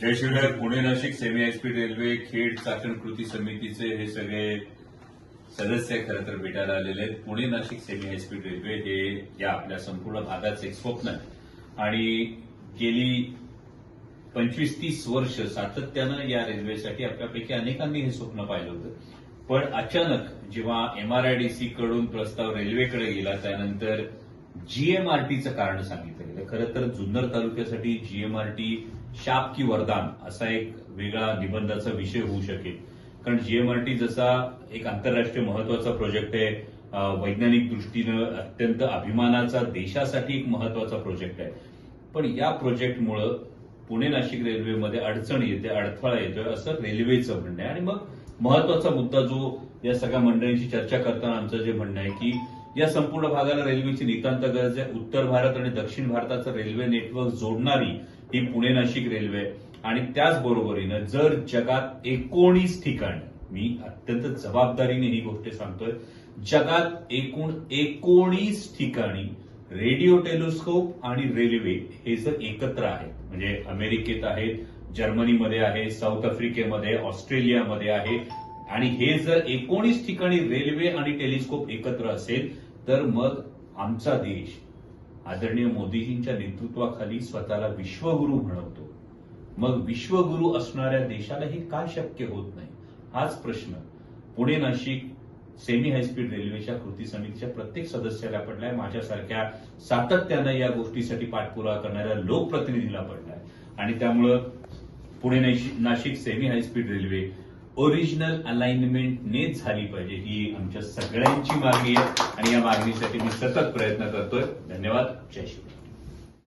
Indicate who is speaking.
Speaker 1: त्याशिवाय Pune Nashik semi high speed railway Khed Chakan कृती समितीचे हे सगळे सदस्य खरं तर भेटायला आलेले आहेत. Pune Nashik semi high speed railway हे या आपल्या संपूर्ण भागाचं एक स्वप्न आहे. आणि गेली पंचवीस तीस वर्ष सातत्यानं या रेल्वेसाठी आपल्यापैकी अनेकांनी हे स्वप्न पाहिलं होतं. पण अचानक जेव्हा एमआरआयडीसी कडून प्रस्ताव रेल्वेकडे गेला त्यानंतर जीएमआरटीचं कारण सांगितलं गेलं. खरं तर जुन्नर तालुक्यासाठी जीएमआरटी शाप की वरदान असा एक वेगळा निबंधाचा विषय होऊ शकेल. कारण जीएमआरटी जसा एक आंतरराष्ट्रीय महत्त्वाचा प्रोजेक्ट आहे वैज्ञानिक दृष्टीनं अत्यंत अभिमानाचा देशासाठी एक महत्त्वाचा प्रोजेक्ट आहे. पण या प्रोजेक्टमुळं पुणे नाशिक रेल्वेमध्ये अडचण येते अडथळा येतोय असं रेल्वेचं म्हणणं आहे. आणि मग महत्त्वाचा मुद्दा जो या सगळ्या मंडळींची चर्चा करताना आमचं जे म्हणणं आहे की या संपूर्ण भागाला रेल्वेची नितांत गरज आहे. उत्तर भारत आणि दक्षिण भारताचं रेल्वे नेटवर्क जोडणारी ही पुणे नाशिक रेल्वे आणि त्याचबरोबरीनं जर जगात एकोणीस ठिकाणी मी अत्यंत जबाबदारीने ही गोष्ट सांगतोय जगात एकूण एकोणीस ठिकाणी रेडिओ टेलिस्कोप आणि रेल्वे हे जर एकत्र आहेत म्हणजे अमेरिकेत आहेत जर्मनीमध्ये आहे साऊथ आफ्रिकेमध्ये ऑस्ट्रेलियामध्ये आहे आणि हे जर एकोणीस ठिकाणी रेल्वे आणि टेलिस्कोप एकत्र असेल तर मग आमचा देश आदरणीय मोदीजींच्या नेतृत्वाखाली स्वतःला विश्वगुरु म्हणवतो. मग विश्वगुरु असणाऱ्या देशाला हे का शक्य होत नाही? हाच प्रश्न. पुणे नाशिक सेमी हायस्पीड रेल्वेच्या कृती समितीच्या प्रत्येक सदस्याला पडलाय. माझ्यासारख्या सातत्यानं या गोष्टीसाठी पाठपुरावा करणाऱ्या लोकप्रतिनिधीला पडलाय. आणि त्यामुळं Pune Nashik- Nashik semi high speed railway original अलाइनमेंटनेच झाली पाहिजे. ही आमच्या सगळ्यांची मागणी आहे. आणि या मागणीसाठी मी सतत प्रयत्न करतोय. धन्यवाद. जय श्री